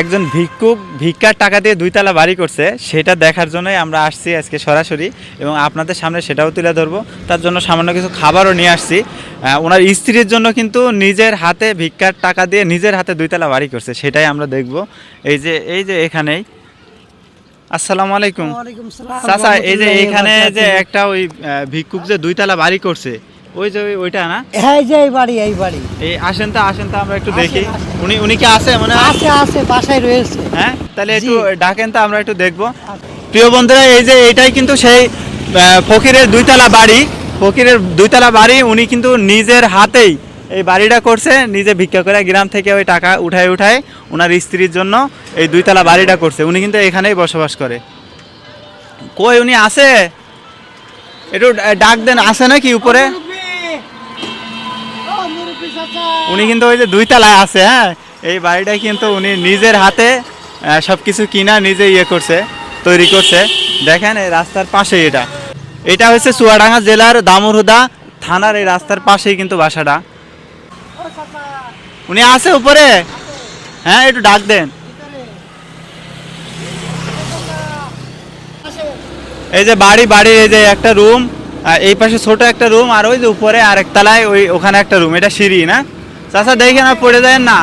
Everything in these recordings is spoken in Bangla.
একজন ভিক্ষুক ভিক্ষার টাকা দিয়ে দুইতলা বাড়ি করছে সেটা দেখার জন্যই আমরা আসছি আজকে সরাসরি এবং আপনাদের সামনে সেটাও তুলে ধরবো। তার জন্য সামান্য কিছু খাবারও নিয়ে আসছি। ওনার স্ত্রীর জন্য কিন্তু নিজের হাতে ভিক্ষার টাকা দিয়ে নিজের হাতে দুইতলা বাড়ি করছে সেটাই আমরা দেখব। এই যে এই যে এখানেই। আসসালামু আলাইকুম। চাচা এই যে এখানে যে একটা ওই ভিক্ষুক যে দুইতলা বাড়ি করছে ওই যে ওইটা না? হ্যাঁ এই যে এই বাড়ি এই বাড়ি। এই আসেন তো আসেন তো আমরা একটু দেখি। উনি উনি কি আছে মনে আছে আছে বাসায় রয়েছে। হ্যাঁ? তাহলে একটু ডাকেন তো আমরা একটু দেখব। প্রিয় বন্ধুরা এই যে এইটাই কিন্তু সেই ফকিরের দুইতলা বাড়ি। ফকিরের দুইতলা বাড়ি উনি কিন্তু নিজের হাতেই এই বাড়িটা করছে। নিজে ভিক্ষা করে গ্রাম থেকে ওই টাকা উঠায় উঠায় ওনার স্ত্রীর জন্য এই দুইতলা বাড়িটা করছে। উনি কিন্তু এখানেই বসবাস করে। কই উনি আছে? একটু ডা- ডাক দেন আছে নাকি উপরে? উনি কিন্তু ওই যে দুই তলায় আছে হ্যাঁ? এই বাড়িটা কিন্তু উনি নিজের হাতে সব কিছু কিনা নিজে ইয়ে করছে, তৈরি করছে। দেখেন এই রাস্তার পাশেই এটা। এটা হচ্ছে চুয়াডাঙ্গা জেলার দামুরহুদা থানার এই রাস্তার পাশেই কিন্তু বাসাটা। উনি আছে উপরে? হ্যাঁ একটু ডাক দেন। এই যে বাড়ি বাড়ির এই যে একটা রুম। এই পাশে ছোট একটা রুম, আর ওই যে উপরে আরেক তালায় ওই ওখানে একটা রুম। এটা সিঁড়ি, না? চাচা, দেখে না, পড়ে যায় না?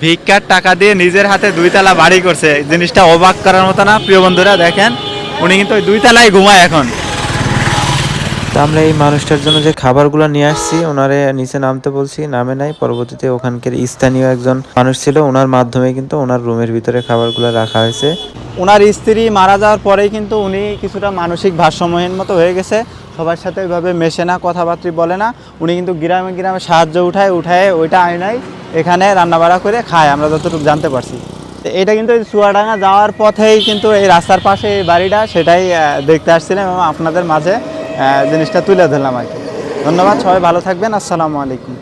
ভিক্ষার টাকা দিয়ে নিজের হাতে দুই তলা বাড়ি করছে। জিনিসটা অবাক করার মতো না, প্রিয় বন্ধুরা, দেখেন। উনি কিন্তু ওই দুই তলায় ঘুমায় এখন। তো আমরা এই মানুষটার জন্য যে খাবারগুলো নিয়ে আসছি, ওনারে নিচে নামতে বলছি, নামে নাই, পরবর্তীতে ওখানকার স্থানীয় একজন মানুষ ছিল, ওনার মাধ্যমে কিন্তু ওনার রুমের ভিতরে খাবারগুলো রাখা হয়েছে। ওনার স্ত্রী মারা যাওয়ার পরেই কিন্তু উনি কিছুটা মানসিক ভারসাম্যহীন মতো হয়ে গেছে। সবার সাথে ওইভাবে মেশে না, কথাবার্তা বলে না। উনি কিন্তু গ্রামে গ্রামে সাহায্য উঠায় উঠায় ওইটা আয়নায় এখানে রান্নাবাড়া করে খায়, আমরা যতটুকু জানতে পারছি। তো এটা কিন্তু চুয়াডাঙ্গা যাওয়ার পথেই কিন্তু এই রাস্তার পাশে এই বাড়িটা, সেটাই দেখতে আসছিলাম এবং আপনাদের মাঝে জিনিসটা তুলে ধরলাম আর কি। ধন্যবাদ সবাই ভালো থাকবেন আসসালামু আলাইকুম।